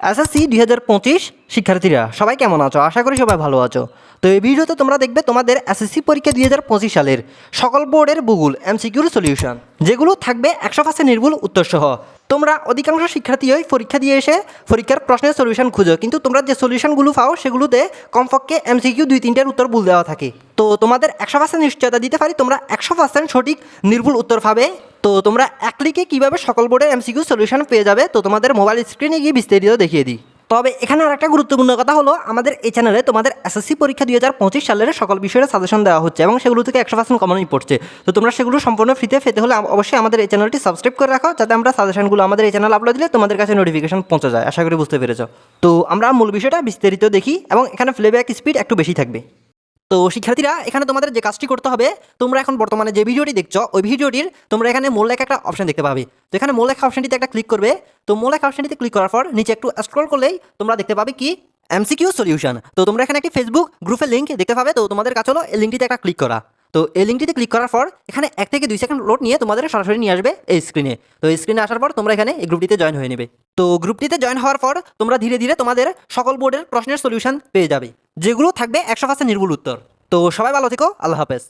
SSC দুই হাজার পঁচিশ শিক্ষার্থীরা, সবাই কেমন আছো? আশা করি সবাই ভালো আছো। তো এই ভিডিওতে তোমরা দেখবে তোমাদের এসএসসি পরীক্ষা দুই হাজার পঁচিশ সালের সকল বোর্ডের ভূগোল এমসিকিউর সলিউশন, যেগুলো থাকবে একশো পার্সেন্ট নির্ভুল উত্তর সহ তোমরা অধিকাংশ শিক্ষার্থী শিক্ষার্থীই পরীক্ষা দিয়ে এসে পরীক্ষার প্রশ্নের সলিউশন খুঁজো, কিন্তু তোমরা যে সলিউশনগুলো পাও সেগুলোতে কমপক্ষে এমসিকিউ দুই তিনটার উত্তর ভুল দেওয়া থাকে। তো তোমাদের একশো পার্সেন্ট নিশ্চয়তা দিতে পারি, তোমরা একশো পার্সেন্ট সঠিক নির্ভুল উত্তর পাবে। তো তোমরা এক ক্লিকে কীভাবে সকল বোর্ডের এমসিকিউ সলিউশন পেয়ে যাবে, তো তোমাদের মোবাইল স্ক্রিনে গিয়ে বিস্তারিত দেখিয়ে দিই। তবে এখানে আর একটা গুরুত্বপূর্ণ কথা হলো, আমাদের এই চ্যানেলে তোমাদের এসএসসি পরীক্ষা দুই হাজার পঁচিশ সালের সকল বিষয়ের সাজেশন দেওয়া হচ্ছে এবং সেগুলো থেকে একশো পার্সেন্ট কমনই পড়ছে তো তোমরা সেগুলো সম্পূর্ণ ফ্রিতে ফেতে হলে অবশ্যই আমাদের এই চ্যানেলটি সাবস্ক্রাইব করে রাখো, যাতে আমরা সাজেশনগুলো আমাদের এই চ্যানেল আপলোড দিলে তোমাদের কাছে নোটিফিকেশন পৌঁছে যায়। আশা করি বুঝতে পেরেছ। তো আমরা মূল বিষয়টা বিস্তারিত দেখি এবং এখানে প্লেব্যাক স্পিড একটু বেশি থাকবে। তো শিক্ষার্থীরা, এখানে তোমাদের যে কাজটি করতে হবে, তোমরা এখন বর্তমানে যে ভিডিওটি দেখছ, ওই ভিডিওটির তোমরা এখানে মূল লেখা একটা অপশন দেখতে পাবে। তো এখানে মূল লেখা অপশনটিতে একটা ক্লিক করবে। তো মূল লেখা অপশনটিতে ক্লিক করার পর, নিচে একটু স্ক্রল করলেই তোমরা দেখতে পাবে কি এমসিকিউ সলিউশন তো তোমরা এখানে একটি ফেসবুক গ্রুপের লিঙ্ক দেখতে পাবে। তো তোমাদের কাছে হলো এই লিঙ্কটিতে একটা ক্লিক করা। তো এই লিঙ্কটিতে ক্লিক করার পর, এখানে এক থেকে দুই সেকেন্ড লোড নিয়ে তোমাদের সরাসরি নিয়ে আসবে এই স্ক্রিনে তো এই স্ক্রিনে আসার পর, তোমরা এখানে এই গ্রুপটিতে জয়েন হয়ে নেবে। তো গ্রুপটিতে জয়েন হওয়ার পর, তোমরা ধীরে ধীরে তোমাদের সকল বোর্ডের প্রশ্নের সলিউশন পেয়ে যাবে। যেগুলো থাকবে একশো পার্সেন্ট নির্ভুল উত্তর। তো সবাই ভালো থেকো আল্লাহ হাফেজ।